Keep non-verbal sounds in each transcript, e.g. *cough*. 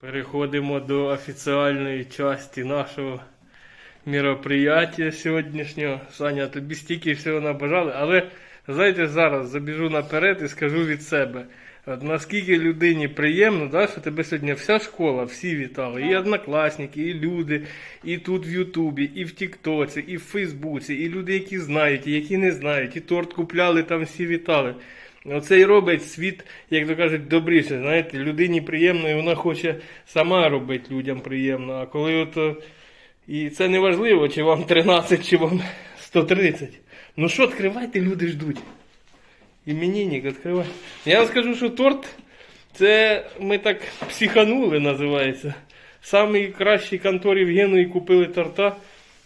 Переходимо до офіціальної частини нашого мероприятия сьогоднішнього. Саня, тобі стільки всього набажали, але знаєте, зараз забіжу наперед і скажу від себе. От наскільки людині приємно, да, що тебе сьогодні вся школа, всі вітали, і однокласники, і люди, і тут в Ютубі, і в Тіктоці, і в Фейсбуці, і люди, які знають, і які не знають, і торт купляли, там всі вітали. Оце і робить світ, як то кажуть, добріше. Знаєте, людині приємно, і вона хоче сама робити людям приємно. А коли ото. І це не важливо, чи вам 13, чи вам 130. Ну що, відкривайте, люди ждуть. Іменинник відкривай. Я вам скажу, що торт це ми так психанули, називається. Самій кращій конторі в Генуї купили торта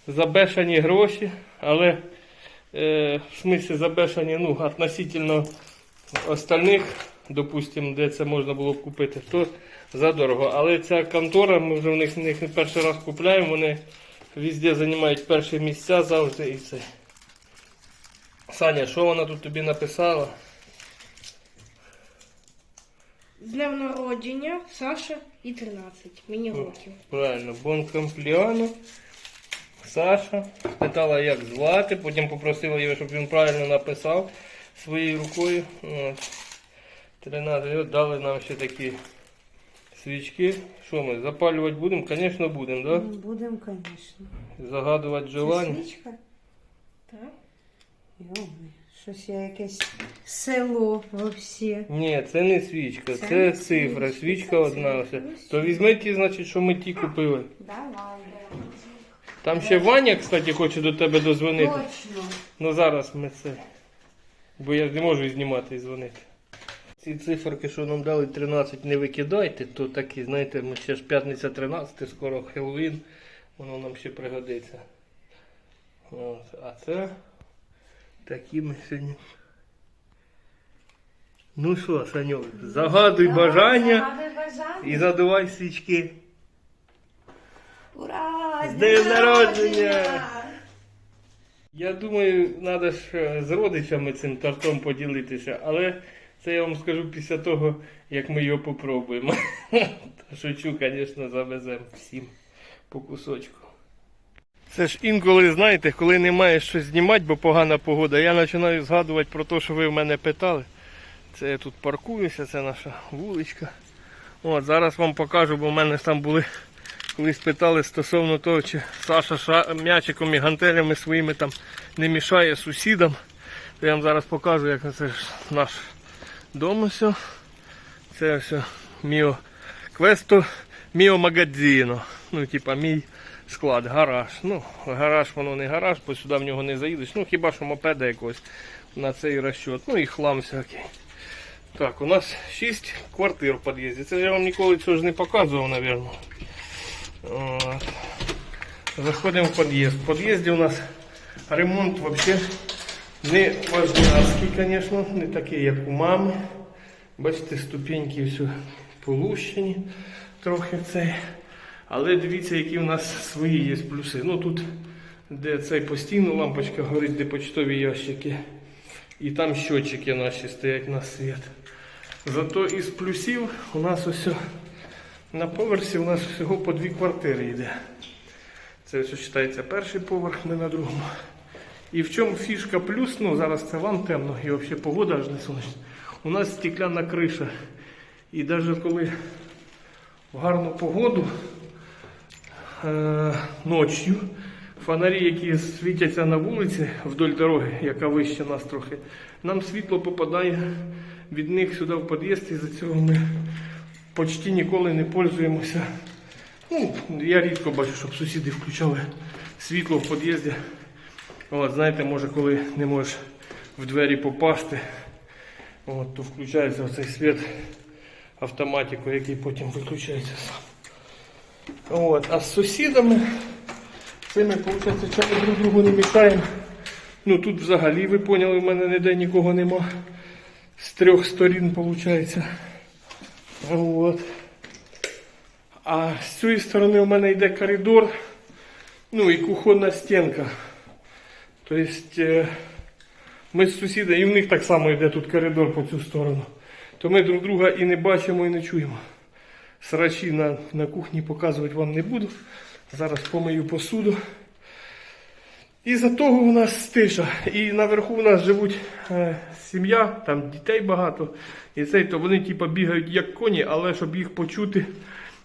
за бешані гроші, але е, в смислі за бешані, ну, относительно остальних, допустимо, де це можна було б купити, то задорого. Але ця контора, ми вже в них, в них не перший раз купляємо, вони везде займають перші місця завжди і це. Саня, що вона тут тобі написала? З днем народження Саша і 13. Мені років. Правильно, бон компліано. Саша. Спитала, як звати, потім попросила його, щоб він правильно написав своєю рукою. От. 13 от дали нам ще такі свічки. Що ми, запалювати будемо? Звісно, будемо, да? Будемо, звісно. Загадувати Це желання. свічка? Так? Йоми, щось я якесь село взагалі. Ні, це не свічка, це, Це не цифра. свічка, Свічка це одна. цифра. То візьми ті, значить, що ми ті купили. Давай. Там ще Ваня, кстати, хоче до тебе дозвонити. Точно. Ну зараз ми це. Бо я ж не можу знімати і дзвонити. Ці циферки, що нам дали 13, не викидайте, то такі, знаєте, ми ще ж п'ятниця 13, скоро Хеллоуін, воно нам ще пригодиться. От. А це такі ми сьогодні. Ну що, Саньок, загадуй бажання Загадуй бажання. і задувай свічки. Ура! З днем народження! Я думаю, треба ж е, з родичами цим тортом поділитися, але це я вам скажу після того, як ми його попробуємо. *laughs* Шучу, звісно, завеземо всім по кусочку. Це ж інколи, знаєте, коли немає щось знімати, бо погана погода, я починаю згадувати про те, що ви в мене питали. Це я тут паркуюся, це наша вуличка. От, зараз вам покажу, бо в мене там були колись питали стосовно того, чи Саша ша... м'ячиком і гантелями своїми там не мішає сусідам. То я вам зараз покажу, як це ж наш дом ось. Це ось міо квесто міо магазино. Ну, типа мій склад, гараж. Ну, гараж воно не гараж, бо сюди в нього не заїдеш. Ну, хіба що мопеда якогось на цей розчет. Ну і хлам всякий. Так, у нас 6 квартир в під'їзді. Це я вам ніколи цього ж не показував, мабуть. От. Заходимо в під'їзд. В під'їзді у нас ремонт взагалі не важкий, звісно, не такий, як у мами. Бачите, ступеньки все полущені трохи цей. Але дивіться, які у нас свої є плюси. Ну тут, де цей постійно лампочка горить, де почтові ящики. І там щотчики наші стоять на світ. Зато із плюсів у нас ось на поверсі у нас всього по дві квартири йде. Це ось вважається перший поверх, ми на другому. І в чому фішка плюс, ну зараз це вам темно і взагалі погода аж не сонячна. У нас стекляна криша. І навіть коли в гарну погоду е- ночью фонарі, які світяться на вулиці вдоль дороги, яка вище нас трохи, нам світло попадає від них сюди в під'їзд, і за цього ми почти ніколи не пользуємося. Ну, я рідко бачу, щоб сусіди включали світло в під'їзді. От, знаєте, може, коли не можеш в двері попасти, от, то включається оцей світ автоматику, який потім виключається сам. От, а з сусідами цими, виходить, чому друг другу не мішаємо. Ну тут взагалі, ви поняли, в мене ніде нікого нема. З трьох сторін виходить. От. А з цієї сторони у мене йде коридор, ну і кухонна стінка. Тобто е, ми з сусідами, і в них так само йде тут коридор по цю сторону. То ми друг друга і не бачимо, і не чуємо. срачі на, на кухні показувати вам не буду. Зараз помию посуду. І за того у нас тиша. І наверху у нас живуть е, сім'я, там дітей багато. І цей, то вони типу, бігають як коні, але щоб їх почути,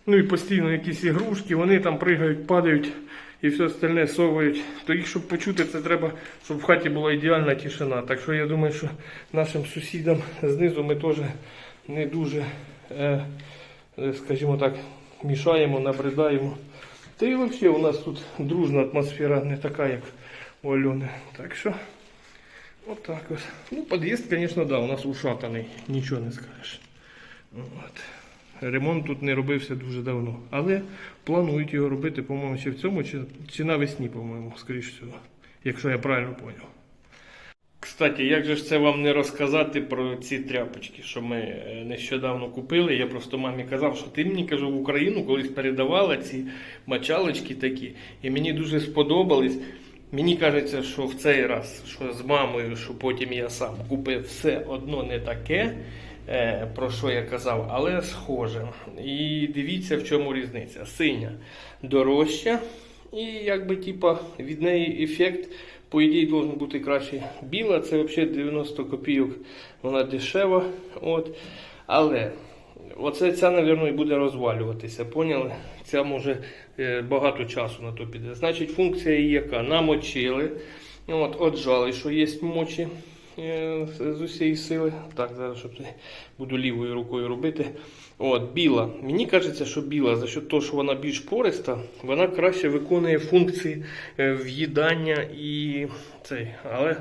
ну і постійно якісь ігрушки, вони там пригають, падають і все остальне совають. То їх, щоб почути, це треба, щоб в хаті була ідеальна тишина. Так що я думаю, що нашим сусідам знизу ми теж не дуже, е, е, скажімо так, мішаємо, набридаємо. Та і взагалі у нас тут дружна атмосфера, не така, як у Альони. Так що, отак ось. Ну, під'їзд, звісно, да, у нас ушатаний, нічого не скажеш. От. Ремонт тут не робився дуже давно. Але планують його робити, по-моєму, ще в цьому, чи, чи навесні, по-моєму, скоріш всього, якщо я правильно зрозумів. Кстати, як же ж це вам не розказати про ці тряпочки, що ми е, нещодавно купили? Я просто мамі казав, що ти мені кажу, в Україну колись передавала ці мочалочки такі, і мені дуже сподобались. Мені кажеться, що в цей раз, що з мамою, що потім я сам купив все одно не таке, е, про що я казав, але схоже. І дивіться, в чому різниця. Синя дорожча, і якби типа від неї ефект, по ідеї, должен бути краще. Біла, це взагалі 90 копійок, вона дешева. От. Але оце ця, мабуть, і буде розвалюватися. Поняли? Ця може е, багато часу на то піде. Значить, функція її? Намочили, от, отжали, що є мочі з з усієї сили. Так, зараз щоб буду лівою рукою робити. От, біла. Мені кажеться, що біла, за що того, що вона більш пориста, вона краще виконує функції е, в'їдання і цей. Але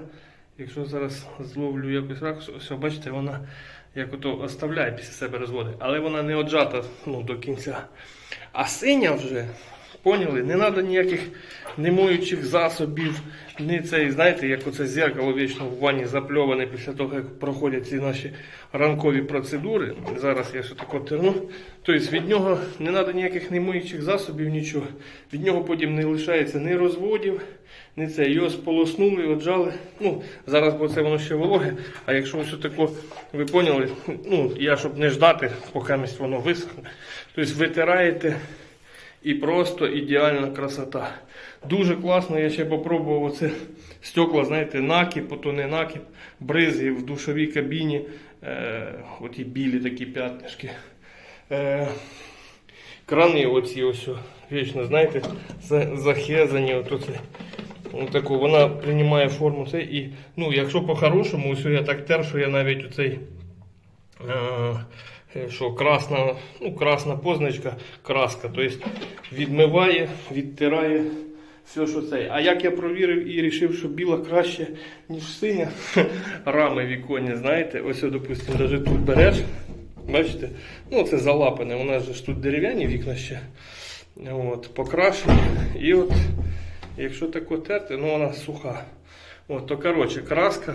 якщо зараз зловлю якось ракус, ось бачите, вона як ото оставляє після себе розводи, але вона не оджата ну, до кінця. А синя вже, поняли, не треба ніяких немоючих засобів, ні цей, знаєте, як оце зеркало вічно в ванні запльоване після того, як проходять ці наші ранкові процедури. Зараз я ще тако терну. Тобто від нього не треба ніяких немоючих засобів, нічого. Від нього потім не лишається ні розводів, ні це. Його сполоснули, отжали. Ну, зараз, бо це воно ще вологе. А якщо ось тако, ви поняли, ну, я щоб не ждати, поки воно висохне. Тобто витираєте і просто ідеальна красота. Дуже класно, я ще попробував оце стекла, знаєте, накіп, ото не накіп, бризги в душовій кабіні, е, оті білі такі п'ятнишки. Е, крани оці ось, вічно, знаєте, захезані. Ото це. Отаку, вона приймає форму це і, ну, якщо по-хорошому, ось я так тер, що я навіть оцей. Е, що красна, ну, красна позначка, краска, тобто відмиває, відтирає все, що це. А як я провірив і вирішив, що біла краще, ніж синя, *laughs* рами віконні, знаєте, ось, допустимо, навіть тут береш, бачите, ну це залапане, у нас ж тут дерев'яні вікна ще, от, покрашені, і от, якщо тако терти, ну вона суха. От, то коротше, краска.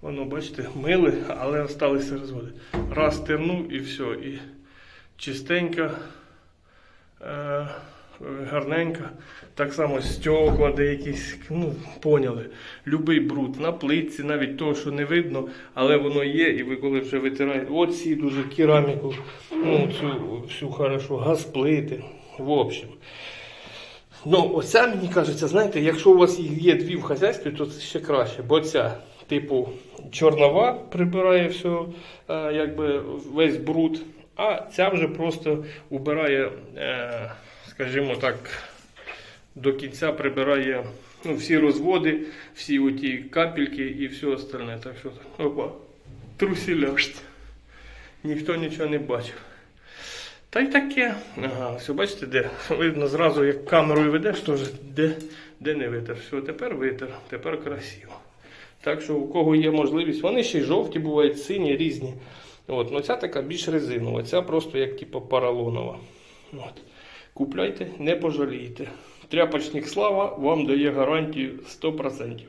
Воно, бачите, мили, але залишилися розводи. Раз тернув і все. І чистенька, е, гарненька. Так само стекла, де якісь, ну, поняли. Любий бруд на плитці, навіть того, що не видно, але воно є, і ви коли вже витираєте, оці дуже кераміку, ну, цю всю хорошо, газплити. В общем. Ну, оця мені кажеться, знаєте, якщо у вас є дві в хазяйстві, то це ще краще. Бо ця, типу, чорнова прибирає все, якби весь бруд, а ця вже просто убирає, е, скажімо так, до кінця прибирає ну, всі розводи, всі оті капельки і все остальне. Так що, опа, трусіля. Ніхто нічого не бачив. Та й таке. Ага, все, бачите, де? Видно зразу, як камерою ведеш, теж де, де не витер. Все, тепер витер, тепер красиво. Так що у кого є можливість, вони ще й жовті бувають, сині, різні. От, ну ця така більш резинова, ця просто як типу поролонова. От. Купляйте, не пожалієте. Тряпочник слава вам дає гарантію 100%.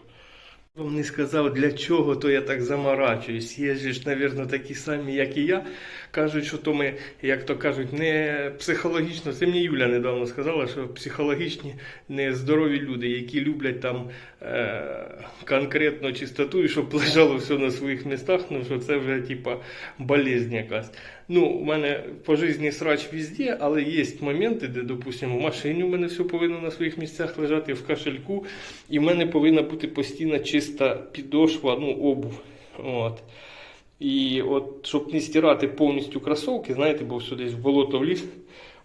Вам не сказав, для чого то я так заморачуюсь. Є ж, мабуть, такі самі, як і я. Кажуть, що то ми, як то кажуть, не психологічно. Це мені Юля недавно сказала, що психологічні нездорові люди, які люблять там е- конкретно чистоту і щоб лежало все на своїх містах, ну що це вже типа болезнь якась. Ну, у мене по житті срач везде, але є моменти, де, допустимо, в машині у мене все повинно на своїх місцях лежати, в кошельку, і в мене повинна бути постійно чиста підошва, ну, обув. От. І от, щоб не стирати повністю кросовки, знаєте, бо все десь в болото вліз.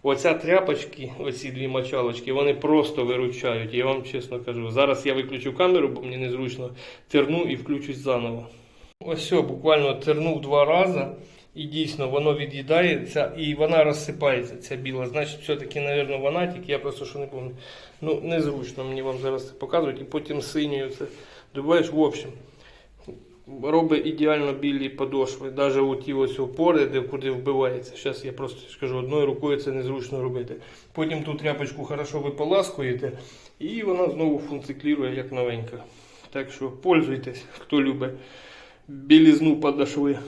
Оця тряпочки, оці дві мочалочки, вони просто виручають. Я вам чесно кажу. Зараз я виключу камеру, бо мені незручно терну і включусь заново. Ось все, буквально тернув два рази. І дійсно воно від'їдається і вона розсипається, ця біла. Значить, все-таки, мабуть, вона, тільки я просто що не пам'ятаю. Ну, незручно мені вам зараз це показувати. І потім синьою це добуваєш. В общем, робить ідеально білі подошви. Навіть у ті ось опори, де куди вбивається. Зараз я просто скажу, одною рукою це незручно робити. Потім ту тряпочку хорошо ви і вона знову функціонує як новенька. Так що пользуйтесь, хто любить білізну подошви.